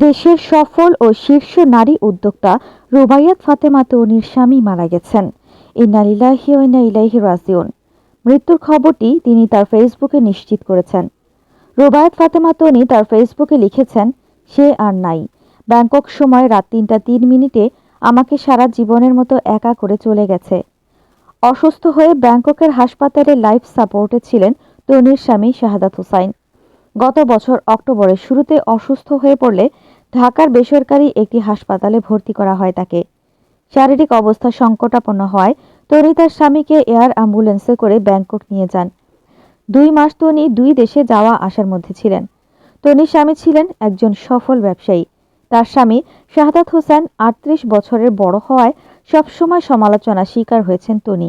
দেশের সফল ও শীর্ষ নারী উদ্যোক্তা রুবাইয়াত ফাতেমা তৌনির স্বামী মারা গেছেন। রাজিউন। মৃত্যুর খবরটি তিনি তার ফেসবুকে নিশ্চিত করেছেন। রুবায়াত ফাতেমা তনি তার ফেসবুকে লিখেছেন, সে আর নাই। ব্যাংকক সময় রাত তিনটা তিন মিনিটে আমাকে সারা জীবনের মতো একা করে চলে গেছে। অসুস্থ হয়ে ব্যাংককের হাসপাতালে লাইফ সাপোর্টে ছিলেন তনির স্বামী শাহাদাত হুসাইন। গত বছর অক্টোবরের শুরুতে অসুস্থ হয়ে পড়লে ঢাকার বেসরকারি একটি হাসপাতালে ভর্তি করা হয় তাকে। শারীরিক অবস্থা সংকটাপন্ন হয় তনি তার স্বামীকে এয়ার অ্যাম্বুলেন্সে করে ব্যাংকক নিয়ে যান। দুই মাস তনি দুই দেশে যাওয়া আসার মধ্যে ছিলেন। তনির স্বামী ছিলেন একজন সফল ব্যবসায়ী। তার স্বামী শাহাদাত হোসেন আটত্রিশ বছরের বড় হওয়ায় সবসময় সমালোচনা শিকার হয়েছেন তনি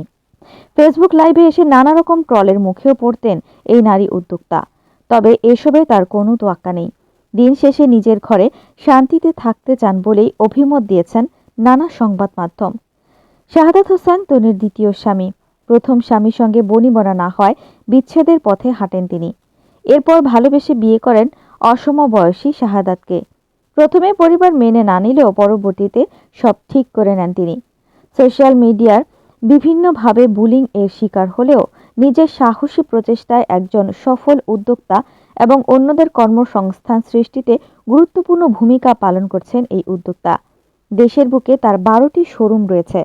ফেসবুক লাইভে এসে নানা রকম ট্রলের মুখেও পড়তেন এই নারী উদ্যোক্তা। তবে এসবে তার কোনো তোয়াক্কা নেই। দিন শেষে নিজের ঘরে শান্তিতে থাকতে চান বলেই অভিমত দিয়েছেন নানা সংবাদ মাধ্যম। শাহাদাত হোসেন তনির দ্বিতীয় স্বামী। প্রথম স্বামীর সঙ্গে বনিবনা না হয় বিচ্ছেদের পথে হাঁটেন তিনি। এরপর ভালোবেসে বিয়ে করেন অসমবয়সী শাহাদাতকে। প্রথমে পরিবার মেনে না নিলেও পরবর্তীতে সব ঠিক করে নেন তিনি। সোশ্যাল মিডিয়ার বিভিন্নভাবে বুলিং এর শিকার হলেও নিজের সাহসী প্রচেষ্টায় একজন সফল উদ্যোক্তা এবং অন্যদের কর্মসংস্থান সৃষ্টিতে গুরুত্বপূর্ণ ভূমিকা পালন করছেন এই উদ্যোক্তা। দেশের বুকে তার বারোটি শোরুম রয়েছে।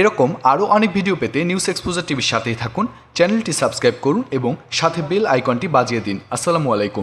এরকম আরও অনেক ভিডিও পেতে নিউজ এক্সপোজার টিভির সাথেই থাকুন, চ্যানেলটি সাবস্ক্রাইব করুন এবং সাথে বেল আইকনটি বাজিয়ে দিন। আসসালামু আলাইকুম।